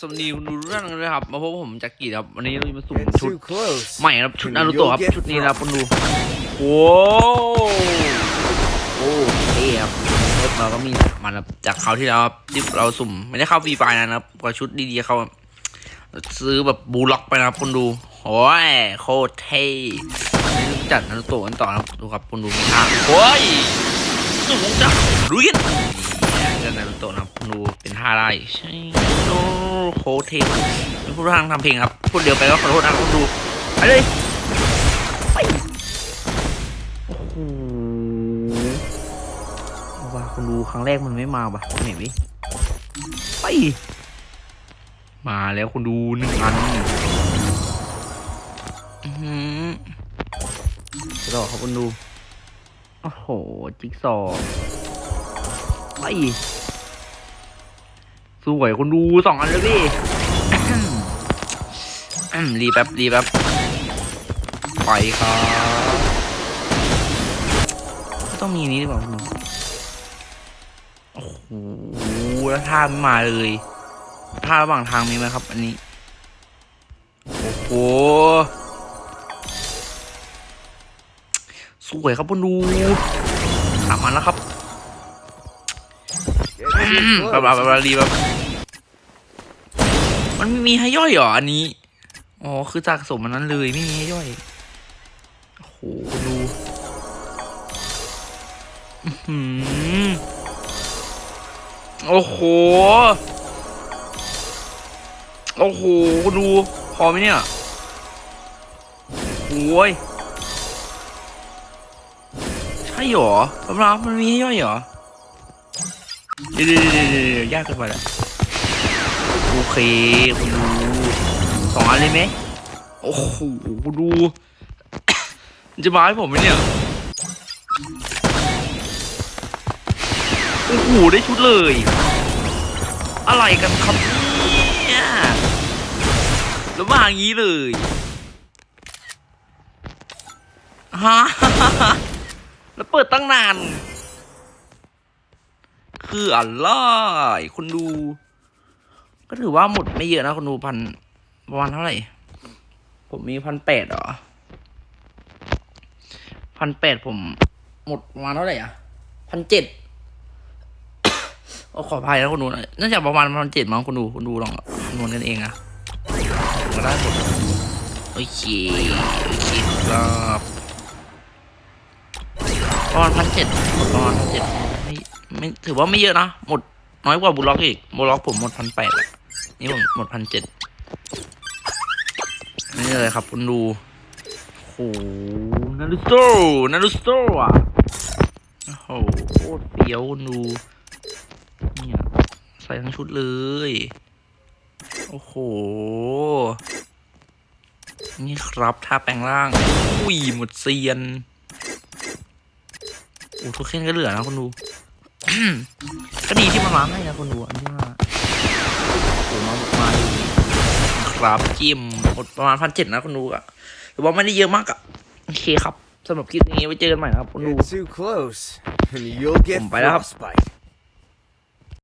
สวัสดีคุณดูเรื่องเลยครับ มาพบผมจากกีครับวันนี้เราจะมาสุ่มชุดใหม่ครับชุดนารูโตะครับชุดนี้นะครับคุณดูโอ้โอ้เท่ครับรถเราก็มีมาครับจากคราที่แล้วครับที่เราสุ่มไม่ได้เข้าฟรีไฟนะครับก็ชุดดีๆเขาซื้อแบบบูล็อกไปนะครับคุณดูโอ้ยโคตรเท่จัดนารูโตะกันต่อนะครับดูครับคุณดูมีท่าโอ้ยสูงจังรู้ยันเรื่องนารูโตะนะครับคุณดูเป็นท่าได้ใช่ โคเท่ไม่พูดทางทำเพลงครับ พูดเดียวไปก็ขอโทษนะครับคุณดู ไปเลยไปโอ้โหเอาว่าคุณดูครั้งแรกมันไม่มาว่ะเห็นไหมไป มาแล้วคุณดูหนึ่งอันอือรอครับคุณดู โอ้โห จิ๊กซอว์ไป สวยคุณดูสองอันเลยพี่รีแป๊บรีแป๊บไปครับก็ต้องมีนี้ดีกว่าคุณลุงโอ้โหแล้วท่าไม่มาเลยท่าระหว่างทางมีไหมครับ อันนี้ โอ้โหสวยครับคุณดูสามอันแล้วครับ Get อืม too แบบแบบ close. แบบรีแบบมันไม่มีให้ย่อยเหรออันนี้ อ๋อ คือจากสมมันนั้นเลยไม่มีให้ย่อย โอ้โหดูอื้อหือโอ้โห โอ้โห ดู พอไหมเนี่ยโอ้ย ใช่เหรอสำหรับมันมีให้ย่อยเหรอ เดี๋ยวเดี๋ยวยากเกินไปแล้วโอเคคุณดูสองอันเลยไหมโอ้โหคุณดู จะมาให้ผมไหมเนี่ยโอ้โหได้ชุดเลย อะไรกันครับเนี่ยแล้วมาอย่างนี้เลยฮะแล้วเปิดตั้งนาน คืออะไรคุณดู ก็ถือว่าหมดไม่เยอะนะคุณดูพันประมาณเท่าไหร่ ผมมีพันแปดเหรอพันแปดผมหมดประมาณเท่าไหร่อะพันเจ็ดขออภัยนะคุณดูนะน่าจะประมาณพันเจ็ดมั้งคุณดูคุณดูลองคำนวณกันเองอะก็ได้หมดโอเคโอเคครับประมาณพันเจ็ดประมาณพันเจ็ด ไม่ถือว่าไม่เยอะนะ หมดน้อยกว่าบุลล็อกอีกบุลล็อกผมหมดพันแปดนี่ผมหมดพันเจ็ดนี่เลยครับคุณดูโอ้โหนารูโตนารูโตอะโอ้โหโคตรเปียวคุณดูเนี่ยใส่ทั้งชุดเลย โอ้โห นี่ครับท่าแปลงร่างอุ้ยหมดเซียนโอ้ทุกเข่นก็เหลือนะคุณดู ก็ดีที่มันมาให้นะคุณดูอันที่ว่าโอ้มาบุกมาดูครับจิ้มหมดประมาณพันเจ็ดนะคุณดูอะหรือว่าไม่ได้เยอะมากอะโอเคครับสำหรับคลิปนี้ไว้เจอกันใหม่นะครับคุณดู Get too close, and you'll get ผมไปแล้วครับ frostbite.